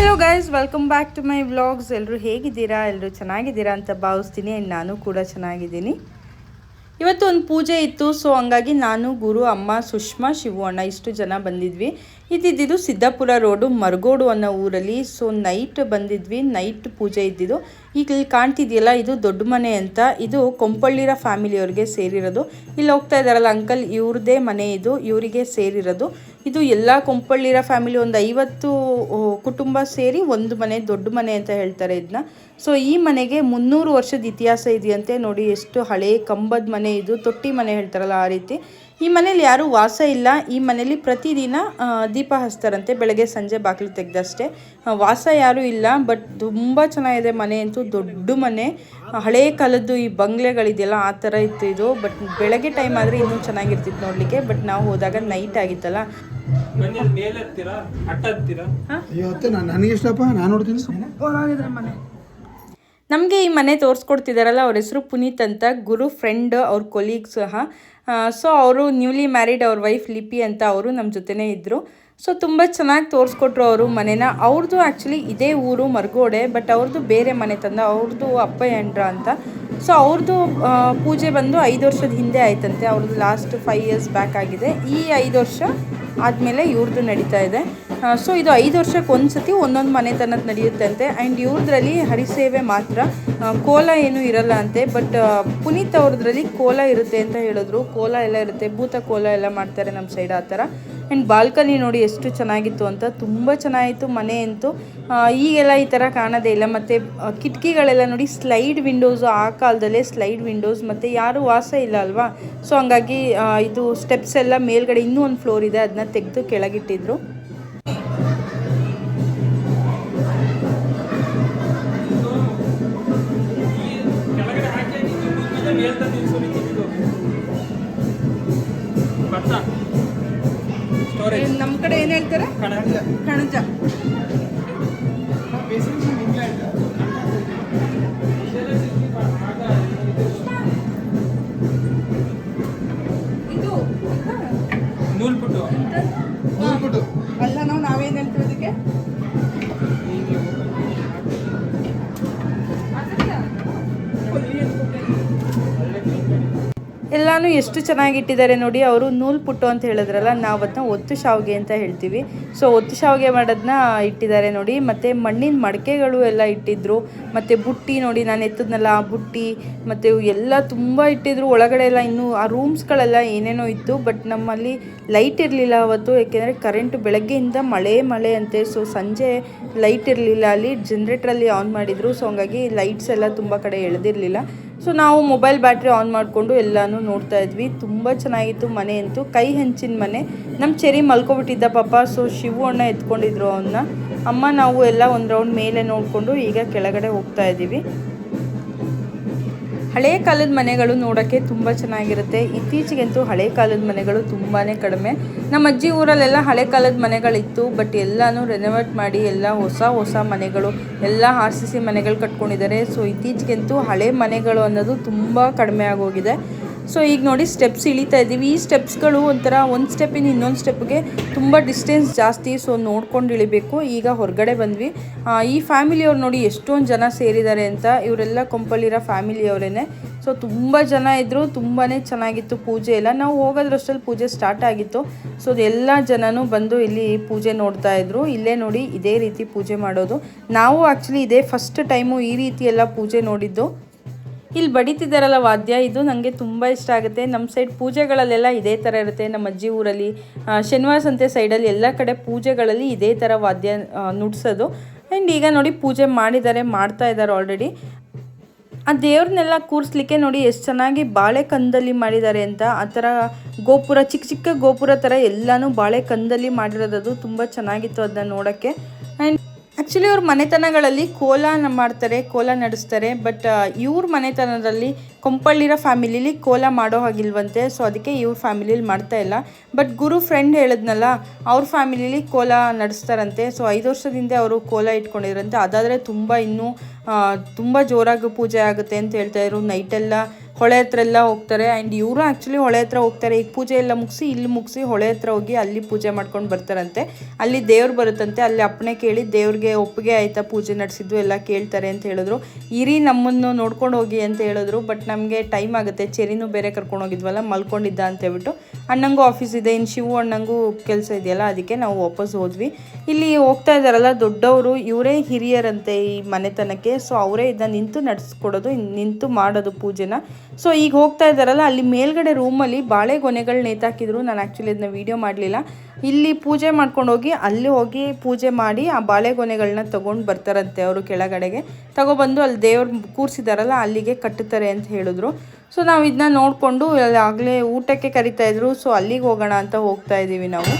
Hello guys welcome back to my vlogs ಎಲ್ಲರೂ ಹೇಗಿದ್ದೀರಾ? ಎಲ್ಲರೂ ಚೆನ್ನಾಗಿದ್ದೀರಾ ಅಂತ ಭಾವಿಸ್ತೀನಿ. ಆ್ಯಂಡ್ ನಾನು ಕೂಡ ಚೆನ್ನಾಗಿದ್ದೀನಿ. ಇವತ್ತು ಒಂದು ಪೂಜೆ ಇತ್ತು ಸೊ ಹಂಗಾಗಿ ನಾನು, ಗುರು, ಅಮ್ಮ, ಸುಷ್ಮಾ, ಶಿವು ಅಣ್ಣ ಇಷ್ಟು ಜನ ಬಂದಿದ್ವಿ. ಇದ್ದಿದ್ದು ಸಿದ್ದಾಪುರ ರೋಡು, ಮರಗೋಡು ಅನ್ನೋ ಊರಲ್ಲಿ. ಸೊ ನೈಟ್ ಬಂದಿದ್ವಿ ನೈಟ್ ಪೂಜೆ ಇದ್ದಿದ್ದು. ಈಗ ಇಲ್ಲಿ ಕಾಣ್ತಿದೆಯಲ್ಲ, ಇದು ದೊಡ್ಡ ಮನೆ ಅಂತ. ಇದು ಕೊಂಪಳ್ಳಿರ ಫ್ಯಾಮಿಲಿಯವ್ರಿಗೆ ಸೇರಿರೋದು. ಇಲ್ಲಿ ಹೋಗ್ತಾ ಇದ್ದಾರಲ್ಲ ಅಂಕಲ್ ಇವ್ರದೇ ಮನೆ ಇದು, ಇವರಿಗೆ ಸೇರಿರೋದು. ಇದು ಎಲ್ಲ ಕೊಂಪಳ್ಳಿರ ಫ್ಯಾಮಿಲಿ ಒಂದು ಐವತ್ತು ಕುಟುಂಬ ಸೇರಿ ಒಂದು ಮನೆ, ದೊಡ್ಡ ಮನೆ ಅಂತ ಹೇಳ್ತಾರೆ ಇದನ್ನ ಸೊ ಈ ಮನೆಗೆ ಮುನ್ನೂರು ವರ್ಷದ ಇತಿಹಾಸ ಇದೆಯಂತೆ ನೋಡಿ ಎಷ್ಟು ಹಳೆ ಕಂಬದ ಮನೆ ಇದು, ತೊಟ್ಟಿ ಮನೆ ಹೇಳ್ತಾರಲ್ಲ ಆ ರೀತಿ. ಈ ಮನೇಲಿ ಯಾರೂ ವಾಸ ಇಲ್ಲ. ಈ ಮನೇಲಿ ಪ್ರತಿದಿನ ದೀಪ ಹಚ್ತಾರಂತೆ, ಬೆಳಗ್ಗೆ ಸಂಜೆ ಬಾಗಿಲು ತೆಗೆದಷ್ಟೇ. ವಾಸ ಯಾರೂ ಇಲ್ಲ ಬಟ್ ತುಂಬ ಚೆನ್ನಾಗಿದೆ ಮನೆ ಅಂತೂ, ದೊಡ್ಡ ಮನೆ. ಹಳೆ ಕಾಲದ್ದು ಈ ಬಂಗ್ಲೆಗಳಿದೆಯಲ್ಲ, ಆ ಥರ ಇತ್ತು ಇದು. ಬಟ್ ಬೆಳಗ್ಗೆ ಟೈಮ್ ಆದರೆ ಇನ್ನೂ ಚೆನ್ನಾಗಿರ್ತಿತ್ತು ನೋಡಲಿಕ್ಕೆ ಬಟ್ ನಾವು ಹೋದಾಗ ನೈಟ್ ಆಗಿತ್ತಲ್ಲ. ಬನ್ನಿ ಅಲ್ಲಿ ಮೇಲೆ ಹತ್ತೀರಾ ಅಟ್ಟ ಹತ್ತೀರಾ? ಅಯ್ಯೋ ಅತ್ತೆ ನಾನು ನನಗೆ ಇಷ್ಟಪ್ಪ ನಾನು ನೋಡ್ತೀನಿ. ನಮಗೆ ಈ ಮನೆ ತೋರಿಸ್ಕೊಡ್ತಿದ್ದಾರಲ್ಲ ಅವ್ರ ಹೆಸರು ಪುನೀತ್ ಅಂತ ಗುರು ಫ್ರೆಂಡ್ ಅವ್ರ ಕೊಲೀಗ್ ಸಹ. ಸೊ ಅವರು ನ್ಯೂಲಿ ಮ್ಯಾರಿಡ್ ಅವ್ರ ವೈಫ್ ಲಿಪಿ ಅಂತ ಅವರು ನಮ್ಮ ಜೊತೆನೇ ಇದ್ದರು ಸೊ ತುಂಬ ಚೆನ್ನಾಗಿ ತೋರಿಸ್ಕೊಟ್ರು ಅವರು ಮನೇನ. ಅವ್ರದ್ದು ಆ್ಯಕ್ಚುಲಿ ಇದೇ ಊರು ಮರಗೋಡೆ ಬಟ್ ಅವ್ರದ್ದು ಬೇರೆ ಮನೆ ತಂದ. ಅವ್ರದ್ದು ಅಪ್ಪಯ್ಯಂಡ್ರ ಅಂತ. ಸೊ ಅವ್ರದ್ದು ಪೂಜೆ ಬಂದು ಐದು ವರ್ಷದ ಹಿಂದೆ ಆಯ್ತಂತೆ. ಅವ್ರದ್ದು ಲಾಸ್ಟ್ ಫೈವ್ ಇಯರ್ಸ್ ಬ್ಯಾಕ್ ಆಗಿದೆ. ಈ ಐದು ವರ್ಷ ಆದಮೇಲೆ ಇವ್ರದ್ದು ನಡೀತಾ ಇದೆ. ಸೊ ಇದು ಐದು ವರ್ಷಕ್ಕೆ ಒಂದು ಸತಿ ಒಂದೊಂದು ಮನೆತನದ ನಡೆಯುತ್ತೆ ಅಂತೆ ಆ್ಯಂಡ್ ಇವ್ರದ್ರಲ್ಲಿ ಹರಿಸೇವೆ ಮಾತ್ರ. ಕೋಲ ಏನೂ ಇರಲ್ಲ ಅಂತೆ. ಬಟ್ ಪುನೀತ್ ಅವ್ರದ್ರಲ್ಲಿ ಕೋಲ ಇರುತ್ತೆ ಅಂತ ಹೇಳಿದ್ರು. ಕೋಲ ಎಲ್ಲ ಇರುತ್ತೆ. ಭೂತ ಕೋಲ ಎಲ್ಲ ಮಾಡ್ತಾರೆ ನಮ್ಮ ಸೈಡ್ ಆ ಥರ. ಆ್ಯಂಡ್ ಬಾಲ್ಕನಿ ನೋಡಿ ಎಷ್ಟು ಚೆನ್ನಾಗಿತ್ತು ಅಂತ. ತುಂಬ ಚೆನ್ನಾಗಿತ್ತು ಮನೆ ಅಂತೂ. ಈಗೆಲ್ಲ ಈ ಥರ ಕಾಣೋದೇ ಇಲ್ಲ. ಮತ್ತು ಕಿಟಕಿಗಳೆಲ್ಲ ನೋಡಿ ಸ್ಲೈಡ್ ವಿಂಡೋಸು ಆ ಕಾಲದಲ್ಲೇ ಸ್ಲೈಡ್ ವಿಂಡೋಸ್. ಮತ್ತು ಯಾರೂ ವಾಸ ಇಲ್ಲ ಅಲ್ವಾ? ಸೊ ಹಂಗಾಗಿ ಇದು ಸ್ಟೆಪ್ಸ್ ಎಲ್ಲ ಮೇಲ್ಗಡೆ ಇನ್ನೂ ಒಂದು ಫ್ಲೋರ್ ಇದೆ. ಅದನ್ನ ತೆಗೆದು ಕೆಳಗಿಟ್ಟಿದ್ರು. ಹೇಳ್ತಾರೆ ಕಣಜ ಎಷ್ಟು ಚೆನ್ನಾಗಿ ಇಟ್ಟಿದ್ದಾರೆ ನೋಡಿ, ಅವರು ನೂಲ್ ಪುಟ್ಟು ಅಂತ ಹೇಳಿದ್ರಲ್ಲ ನಾವು ಅದನ್ನ ಒತ್ತು ಶಾವಿಗೆ ಅಂತ ಹೇಳ್ತೀವಿ. ಸೊ ಒತ್ತು ಶಾವಿಗೆ ಮಾಡೋದನ್ನ ಇಟ್ಟಿದ್ದಾರೆ ನೋಡಿ, ಮತ್ತು ಮಣ್ಣಿನ ಮಡಕೆಗಳು ಎಲ್ಲ ಇಟ್ಟಿದ್ರು, ಮತ್ತು ಬುಟ್ಟಿ ನೋಡಿ, ನಾನು ಎತ್ತದ್ನಲ್ಲ ಆ ಬುಟ್ಟಿ, ಮತ್ತು ಎಲ್ಲ ತುಂಬ ಇಟ್ಟಿದ್ರು. ಒಳಗಡೆ ಎಲ್ಲ ಇನ್ನೂ ಆ ರೂಮ್ಸ್ಗಳೆಲ್ಲ ಏನೇನೋ ಇತ್ತು ಬಟ್ ನಮ್ಮಲ್ಲಿ ಲೈಟ್ ಇರಲಿಲ್ಲ ಅವತ್ತು ಏಕೆಂದರೆ ಕರೆಂಟ್ ಬೆಳಗ್ಗೆಯಿಂದ ಮಳೆ ಮಳೆ ಅಂತೆ. ಸೊ ಸಂಜೆ ಲೈಟ್ ಇರಲಿಲ್ಲ ಅಲ್ಲಿ ಜನ್ರೇಟ್ರಲ್ಲಿ ಆನ್ ಮಾಡಿದರು. ಸೊ ಹಂಗಾಗಿ ಲೈಟ್ಸ್ ಎಲ್ಲ ತುಂಬ ಕಡೆ ಎಳೆದಿರಲಿಲ್ಲ. ಸೊ ನಾವು ಮೊಬೈಲ್ ಬ್ಯಾಟ್ರಿ ಆನ್ ಮಾಡಿಕೊಂಡು ಎಲ್ಲನೂ ನೋಡ್ತಾ ಇದ್ವಿ. ತುಂಬ ಚೆನ್ನಾಗಿತ್ತು ಮನೆ ಅಂತೂ. ಕೈ ಹೆಂಚಿನ ಮನೆ. ನಮ್ಮ ಚೆರಿ ಮಲ್ಕೊಬಿಟ್ಟಿದ್ದ ಪಾಪ. ಸೊ ಶಿವು ಅಣ್ಣ ಎತ್ಕೊಂಡಿದ್ರು ಅವನ್ನ ಅಮ್ಮ, ನಾವು ಎಲ್ಲ ಒಂದು ರೌಂಡ್ ಮೇಲೆ ನೋಡಿಕೊಂಡು ಈಗ ಕೆಳಗಡೆ ಹೋಗ್ತಾ ಇದ್ದೀವಿ ಹಳೆ ಕಾಲದ ಮನೆಗಳು ನೋಡೋಕ್ಕೆ ತುಂಬ ಚೆನ್ನಾಗಿರುತ್ತೆ. ಇತ್ತೀಚೆಗಂತೂ ಹಳೆ ಕಾಲದ ಮನೆಗಳು ತುಂಬಾ ಕಡಿಮೆ. ನಮ್ಮ ಅಜ್ಜಿ ಊರಲ್ಲೆಲ್ಲ ಹಳೆ ಕಾಲದ ಮನೆಗಳಿತ್ತು, ಬಟ್ ಎಲ್ಲನೂ ರೆನೋವೇಟ್ ಮಾಡಿ ಎಲ್ಲ ಹೊಸ ಹೊಸ ಮನೆಗಳು, ಎಲ್ಲ ಆರ್ ಸಿ ಸಿ ಮನೆಗಳು ಕಟ್ಕೊಂಡಿದ್ದಾರೆ. ಸೊ ಇತ್ತೀಚೆಗಂತೂ ಹಳೆ ಮನೆಗಳು ಅನ್ನೋದು ತುಂಬ ಕಡಿಮೆ ಆಗೋಗಿದೆ. ಸೊ ಈಗ ನೋಡಿ ಸ್ಟೆಪ್ಸ್ ಇಳಿತಾ ಇದ್ದೀವಿ. ಈ ಸ್ಟೆಪ್ಸ್ಗಳು ಒಂಥರ ಒಂದು ಸ್ಟೆಪ್ಪಿಂದ ಇನ್ನೊಂದು ಸ್ಟೆಪ್ಗೆ ತುಂಬ ಡಿಸ್ಟೆನ್ಸ್ ಜಾಸ್ತಿ. ಸೊ ನೋಡ್ಕೊಂಡು ಇಳಿಬೇಕು. ಈಗ ಹೊರಗಡೆ ಬಂದ್ವಿ. ಈ ಫ್ಯಾಮಿಲಿಯವ್ರು ನೋಡಿ ಎಷ್ಟೊಂದು ಜನ ಸೇರಿದ್ದಾರೆ ಅಂತ. ಇವರೆಲ್ಲ ಕೊಂಪಲ್ಲಿರೋ ಫ್ಯಾಮಿಲಿಯವರೇ ಸೊ ತುಂಬ ಜನ ಇದ್ದರು ತುಂಬಾ ಚೆನ್ನಾಗಿತ್ತು ಪೂಜೆ ಎಲ್ಲ. ನಾವು ಹೋಗೋದ್ರಷ್ಟಲ್ಲಿ ಪೂಜೆ ಸ್ಟಾರ್ಟ್ ಆಗಿತ್ತು. ಸೊ ಎಲ್ಲ ಜನನೂ ಬಂದು ಇಲ್ಲಿ ಪೂಜೆ ನೋಡ್ತಾ ಇದ್ರು. ಇಲ್ಲೇ ನೋಡಿ ಇದೇ ರೀತಿ ಪೂಜೆ ಮಾಡೋದು. ನಾವು ಆ್ಯಕ್ಚುಲಿ ಇದೇ ಫಸ್ಟ್ ಟೈಮು ಈ ರೀತಿ ಎಲ್ಲ ಪೂಜೆ ನೋಡಿದ್ದು. ಇಲ್ಲಿ ಬಡಿತಿದ್ದಾರಲ್ಲ ವಾದ್ಯ, ಇದು ನನಗೆ ತುಂಬ ಇಷ್ಟ ಆಗುತ್ತೆ. ನಮ್ಮ ಸೈಡ್ ಪೂಜೆಗಳಲ್ಲೆಲ್ಲ ಇದೇ ಥರ ಇರುತ್ತೆ. ನಮ್ಮ ಅಜ್ಜಿ ಊರಲ್ಲಿ ಶನಿವಾರ ಸಂತೆ ಸೈಡಲ್ಲಿ ಎಲ್ಲ ಕಡೆ ಪೂಜೆಗಳಲ್ಲಿ ಇದೇ ಥರ ವಾದ್ಯ ನುಡಿಸೋದು. ಆ್ಯಂಡ್ ಈಗ ನೋಡಿ ಪೂಜೆ ಮಾಡಿದ್ದಾರೆ, ಮಾಡ್ತಾ ಇದ್ದಾರೆ ಆಲ್ರೆಡಿ ಆ ದೇವ್ರನ್ನೆಲ್ಲ ಕೂರಿಸ್ಲಿಕ್ಕೆ ನೋಡಿ ಎಷ್ಟು ಚೆನ್ನಾಗಿ ಬಾಳೆಕಂದಲ್ಲಿ ಮಾಡಿದ್ದಾರೆ ಅಂತ. ಆ ಥರ ಗೋಪುರ, ಚಿಕ್ಕ ಚಿಕ್ಕ ಗೋಪುರ ಥರ ಎಲ್ಲನೂ ಬಾಳೆಕಂದಲ್ಲಿ ಮಾಡಿರೋದು ತುಂಬ ಚೆನ್ನಾಗಿತ್ತು ಅದನ್ನ ನೋಡೋಕ್ಕೆ. ಆ್ಯಂಡ್ ಆ್ಯಕ್ಚುಲಿ ಅವ್ರ ಮನೆತನಗಳಲ್ಲಿ ಕೋಲ ಮಾಡ್ತಾರೆ, ಕೋಲ ನಡೆಸ್ತಾರೆ ಬಟ್ ಇವ್ರ ಮನೆತನದಲ್ಲಿ ಕೊಂಪಳ್ಳಿರೋ ಫ್ಯಾಮಿಲಿಲಿ ಕೋಲ ಮಾಡೋ ಹಾಗಿಲ್ವಂತೆ ಸೊ ಅದಕ್ಕೆ ಇವ್ರ ಫ್ಯಾಮಿಲಿಲಿ ಮಾಡ್ತಾ ಇಲ್ಲ. ಬಟ್ ಗುರು ಫ್ರೆಂಡ್ ಹೇಳಿದ್ನಲ್ಲ, ಅವ್ರ ಫ್ಯಾಮಿಲಿಲಿ ಕೋಲ ನಡೆಸ್ತಾರಂತೆ ಸೊ ಐದು ವರ್ಷದಿಂದ ಅವರು ಕೋಲ ಇಟ್ಕೊಂಡಿದ್ರಂತೆ. ಅದಾದರೆ ತುಂಬ ಇನ್ನೂ ತುಂಬ ಜೋರಾಗಿ ಪೂಜೆ ಆಗುತ್ತೆ ಅಂತ ಹೇಳ್ತಾ ಇದ್ರು. ನೈಟೆಲ್ಲ ಹೊಳೆ ಹತ್ರ ಎಲ್ಲ ಹೋಗ್ತಾರೆ. ಆ್ಯಂಡ್ ಇವರು ಆ್ಯಕ್ಚುಲಿ ಹೊಳೆ ಹತ್ರ ಹೋಗ್ತಾರೆ. ಈಗ ಪೂಜೆ ಎಲ್ಲ ಮುಗಿಸಿ, ಇಲ್ಲಿ ಮುಗಿಸಿ ಹೊಳೆ ಹತ್ರ ಹೋಗಿ ಅಲ್ಲಿ ಪೂಜೆ ಮಾಡ್ಕೊಂಡು ಬರ್ತಾರಂತೆ. ಅಲ್ಲಿ ದೇವ್ರು ಬರುತ್ತಂತೆ. ಅಲ್ಲಿ ಅಪ್ಪಣೆ ಕೇಳಿ ದೇವ್ರಿಗೆ ಒಪ್ಪಿಗೆ ಆಯಿತಾ ಪೂಜೆ ನಡೆಸಿದ್ದು ಎಲ್ಲ ಕೇಳ್ತಾರೆ ಅಂತ ಹೇಳಿದ್ರು. ಇರಿ ನಮ್ಮನ್ನು ನೋಡ್ಕೊಂಡು ಹೋಗಿ ಅಂತ ಹೇಳಿದ್ರು. ಬಟ್ ನಮಗೆ ಟೈಮ್ ಆಗುತ್ತೆ. ಚೆರಿನೂ ಬೇರೆ ಕರ್ಕೊಂಡು ಹೋಗಿದ್ವಲ್ಲ, ಮಲ್ಕೊಂಡಿದ್ದ ಅಂತ ಹೇಳ್ಬಿಟ್ಟು. ಅಣ್ಣಂಗೂ ಆಫೀಸ್ ಇದೆ. ಇನ್ನು ಶಿವು ಅಣ್ಣಂಗೂ ಕೆಲಸ ಇದೆಯಲ್ಲ, ಅದಕ್ಕೆ ನಾವು ವಾಪಸ್ ಹೋದ್ವಿ. ಇಲ್ಲಿ ಹೋಗ್ತಾ ಇದ್ದಾರಲ್ಲ ದೊಡ್ಡವರು. ಇವರೇ ಹಿರಿಯರಂತೆ ಈ ಮನೆತನಕ್ಕೆ. ಸೊ ಅವರೇ ಇದನ್ನ ನಿಂತು ನಡೆಸ್ಕೊಡೋದು, ನಿಂತು ಮಾಡೋದು ಪೂಜೆನ. ಸೊ ಈಗ ಹೋಗ್ತಾ ಇದ್ದಾರಲ್ಲ, ಅಲ್ಲಿ ಮೇಲ್ಗಡೆ ರೂಮಲ್ಲಿ ಬಾಳೆಗೊನೆಗಳು ನೇತಾಕಿದ್ರು. ನಾನು ಆ್ಯಕ್ಚುಲಿ ಅದನ್ನ ವೀಡಿಯೋ ಮಾಡಲಿಲ್ಲ. ಇಲ್ಲಿ ಪೂಜೆ ಮಾಡ್ಕೊಂಡು ಹೋಗಿ, ಅಲ್ಲಿ ಹೋಗಿ ಪೂಜೆ ಮಾಡಿ ಆ ಬಾಳೆಗೊನೆಗಳನ್ನ ತೊಗೊಂಡು ಬರ್ತಾರಂತೆ ಅವರು ಕೆಳಗಡೆಗೆ. ತಗೊಬಂದು ಅಲ್ಲಿ ದೇವ್ರು ಕೂರಿಸಿದಾರಲ್ಲ, ಅಲ್ಲಿಗೆ ಕಟ್ಟುತ್ತಾರೆ ಅಂತ ಹೇಳಿದ್ರು. ಸೊ ನಾವು ಇದನ್ನ ನೋಡಿಕೊಂಡು ಆಗಲೇ ಊಟಕ್ಕೆ ಕರಿತಾಯಿದ್ರು ಸೊ ಅಲ್ಲಿಗೆ ಹೋಗೋಣ ಅಂತ ಹೋಗ್ತಾ ಇದ್ದೀವಿ ನಾವು.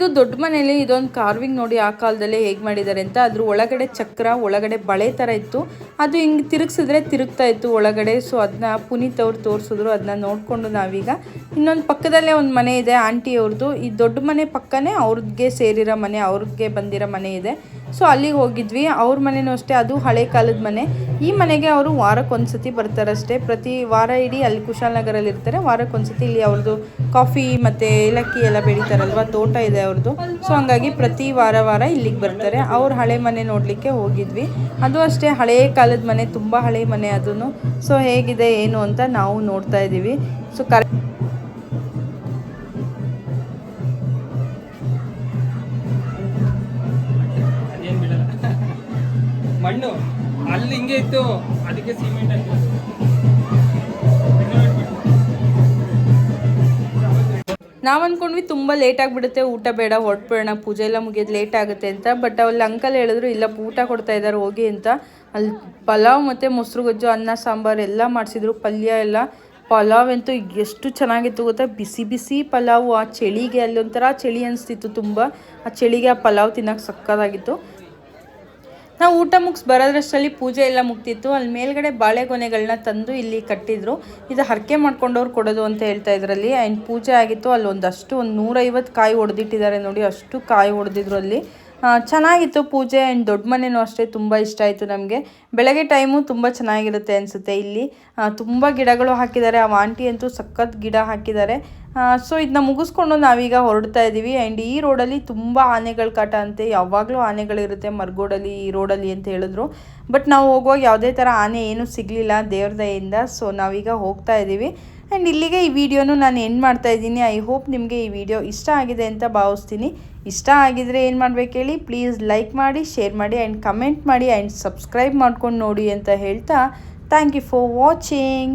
ಇದು ದೊಡ್ಡ ಮನೇಲಿ ಇದೊಂದು ಕಾರ್ವಿಂಗ್ ನೋಡಿ ಆ ಕಾಲದಲ್ಲಿ ಹೇಗೆ ಮಾಡಿದ್ದಾರೆ ಅಂತ. ಅದ್ರ ಒಳಗಡೆ ಚಕ್ರ, ಒಳಗಡೆ ಬಳೆ ಥರ ಇತ್ತು. ಅದು ಹಿಂಗೆ ತಿರುಗಿಸಿದ್ರೆ ತಿರುಗ್ತಾ ಇತ್ತು ಒಳಗಡೆ. ಸೊ ಅದನ್ನ ಪುನೀತ್ ಅವ್ರು ತೋರಿಸಿದ್ರು. ಅದನ್ನ ನೋಡಿಕೊಂಡು ನಾವೀಗ ಇನ್ನೊಂದು ಪಕ್ಕದಲ್ಲೇ ಒಂದು ಮನೆ ಇದೆ, ಆಂಟಿ ಅವ್ರದ್ದು ಈ ದೊಡ್ಡ ಮನೆ ಪಕ್ಕನೇ ಅವ್ರಿಗೆ ಸೇರಿರೋ ಮನೆ, ಅವ್ರಿಗೆ ಬಂದಿರೋ ಮನೆ ಇದೆ. ಸೊ ಅಲ್ಲಿಗೆ ಹೋಗಿದ್ವಿ. ಅವ್ರ ಮನೆಯೂ ಅಷ್ಟೇ, ಅದು ಹಳೆ ಕಾಲದ ಮನೆ. ಈ ಮನೆಗೆ ಅವರು ವಾರಕ್ಕೆ ಒಂದ್ಸತಿ ಬರ್ತಾರಷ್ಟೇ. ಪ್ರತಿ ವಾರ ಇಡೀ ಅಲ್ಲಿ ಕುಶಾಲನಗರಲ್ಲಿ ಇರ್ತಾರೆ. ವಾರಕ್ಕೊಂದ್ಸತಿ ಇಲ್ಲಿ ಅವ್ರದ್ದು ಕಾಫಿ ಮತ್ತು ಏಲಕ್ಕಿ ಎಲ್ಲ ಬೆಳೀತಾರಲ್ವ? ತೋಟ ಇದೆ ಅವ್ರದ್ದು. ಸೊ ಹಂಗಾಗಿ ಪ್ರತಿ ವಾರ ವಾರ ಇಲ್ಲಿಗೆ ಬರ್ತಾರೆ. ಅವ್ರ ಹಳೆ ಮನೆ ನೋಡಲಿಕ್ಕೆ ಹೋಗಿದ್ವಿ. ಅದು ಅಷ್ಟೇ, ಹಳೆ ಕಾಲದ ಮನೆ, ತುಂಬ ಹಳೆ ಮನೆ ಅದನ್ನು ಸೊ ಹೇಗಿದೆ, ಏನು ಅಂತ ನಾವು ನೋಡ್ತಾ ಇದ್ದೀವಿ. ಸೊ ಕರೆ ಇತ್ತು. ಅದಕ್ಕೆ ಸಿಮೆಂಟ್ ಹಾಕಿ. ನಾವು ಅಂದ್ಕೊಂಡ್ವಿ ತುಂಬ ಲೇಟ್ ಆಗಿಬಿಡುತ್ತೆ, ಊಟ ಬೇಡ ಹೊರಟ್ಬಿಡೋಣ ಪೂಜೆ ಎಲ್ಲ ಮುಗಿಯೋದು ಲೇಟ್ ಆಗುತ್ತೆ ಅಂತ ಬಟ್ ಅಲ್ಲಿ ಅಂಕಲ್ ಹೇಳಿದ್ರು, ಇಲ್ಲ, ಊಟ ಕೊಡ್ತಾ ಇದ್ದಾರೆ ಹೋಗಿ ಅಂತ. ಅಲ್ಲಿ ಪಲಾವ್ ಮತ್ತು ಮೊಸರು ಗೊಜ್ಜು, ಅನ್ನ, ಸಾಂಬಾರು ಎಲ್ಲ ಮಾಡಿಸಿದ್ರು, ಪಲ್ಯ ಎಲ್ಲ. ಪಲಾವ್ ಅಂತೂ ಎಷ್ಟು ಚೆನ್ನಾಗಿತ್ತು ಗೊತ್ತಾ? ಬಿಸಿ ಬಿಸಿ ಪಲಾವು, ಆ ಚಳಿಗೆ ಅಲ್ಲಿ ಒಂಥರ ಚಳಿ ಅನಿಸ್ತಿತ್ತು ತುಂಬ. ಆ ಚಳಿಗೆ ಆ ಪಲಾವ್ ತಿನ್ನೋಕೆ ಸಕ್ಕತ್ತಾಗಿತ್ತು. ನಾವು ಊಟ ಮುಗಿಸ್ ಬರೋದ್ರಷ್ಟರಲ್ಲಿ ಪೂಜೆ ಎಲ್ಲ ಮುಗ್ತಿತ್ತು ಅಲ್ಲಿ ಮೇಲ್ಗಡೆ ಬಾಳೆಗೊನೆಗಳನ್ನ ತಂದು ಇಲ್ಲಿ ಕಟ್ಟಿದ್ರು. ಇದು ಹರಕೆ ಮಾಡ್ಕೊಂಡವ್ರು ಕೊಡೋದು ಅಂತ ಹೇಳ್ತಾ ಇದ್ರಲ್ಲಿ. ಆ್ಯಂಡ್ ಪೂಜೆ ಆಗಿತ್ತು. ಅಲ್ಲಿ ಒಂದಷ್ಟು ಒಂದು ನೂರೈವತ್ತು ಕಾಯಿ ಹೊಡೆದಿಟ್ಟಿದ್ದಾರೆ ನೋಡಿ. ಅಷ್ಟು ಕಾಯಿ ಹೊಡೆದಿದ್ರು ಅಲ್ಲಿ. ಚೆನ್ನಾಗಿತ್ತು ಪೂಜೆ ಆ್ಯಂಡ್ ದೊಡ್ಡ ಮನೆಯೂ ಅಷ್ಟೇ ತುಂಬ ಇಷ್ಟ ಆಯಿತು ನಮಗೆ. ಬೆಳಗ್ಗೆ ಟೈಮು ತುಂಬ ಚೆನ್ನಾಗಿರುತ್ತೆ ಅನಿಸುತ್ತೆ ಇಲ್ಲಿ. ತುಂಬ ಗಿಡಗಳು ಹಾಕಿದ್ದಾರೆ. ಆ ಆಂಟಿ ಅಂತೂ ಸಖತ್ ಗಿಡ ಹಾಕಿದ್ದಾರೆ. ಸೊ ಇದನ್ನ ಮುಗಿಸ್ಕೊಂಡು ನಾವೀಗ ಹೊರಡ್ತಾ ಇದ್ದೀವಿ ಆ್ಯಂಡ್ ಈ ರೋಡಲ್ಲಿ ತುಂಬ ಆನೆಗಳ ಕಾಟ ಅಂತೆ. ಯಾವಾಗಲೂ ಆನೆಗಳಿರುತ್ತೆ ಮರಗೋಡಲ್ಲಿ, ಈ ರೋಡಲ್ಲಿ ಅಂತ ಹೇಳಿದ್ರು. ಬಟ್ ನಾವು ಹೋಗುವಾಗ ಯಾವುದೇ ಥರ ಆನೆ ಏನೂ ಸಿಗಲಿಲ್ಲ ದೇವ್ರದಯಿಂದ ಸೊ ನಾವೀಗ ಹೋಗ್ತಾ ಇದ್ದೀವಿ ಆ್ಯಂಡ್ ಇಲ್ಲಿಗೆ ಈ ವಿಡಿಯೋನು ನಾನು ಎಂಡ್ ಮಾಡ್ತಾ ಇದ್ದೀನಿ. ಐ ಹೋಪ್ ನಿಮಗೆ ಈ ವಿಡಿಯೋ ಇಷ್ಟ ಆಗಿದೆ ಅಂತ ಭಾವಿಸ್ತೀನಿ. ಇಷ್ಟ ಆಗಿದರೆ ಏನು ಮಾಡ್ಬೇಕು ಹೇಳಿ? ಪ್ಲೀಸ್ ಲೈಕ್ ಮಾಡಿ ಶೇರ್ ಮಾಡಿ ಆ್ಯಂಡ್ ಕಮೆಂಟ್ ಮಾಡಿ ಆ್ಯಂಡ್ ಸಬ್ಸ್ಕ್ರೈಬ್ ಮಾಡ್ಕೊಂಡು ನೋಡಿ ಅಂತ ಹೇಳ್ತಾ ಥ್ಯಾಂಕ್ ಯು ಫಾರ್ ವಾಚಿಂಗ್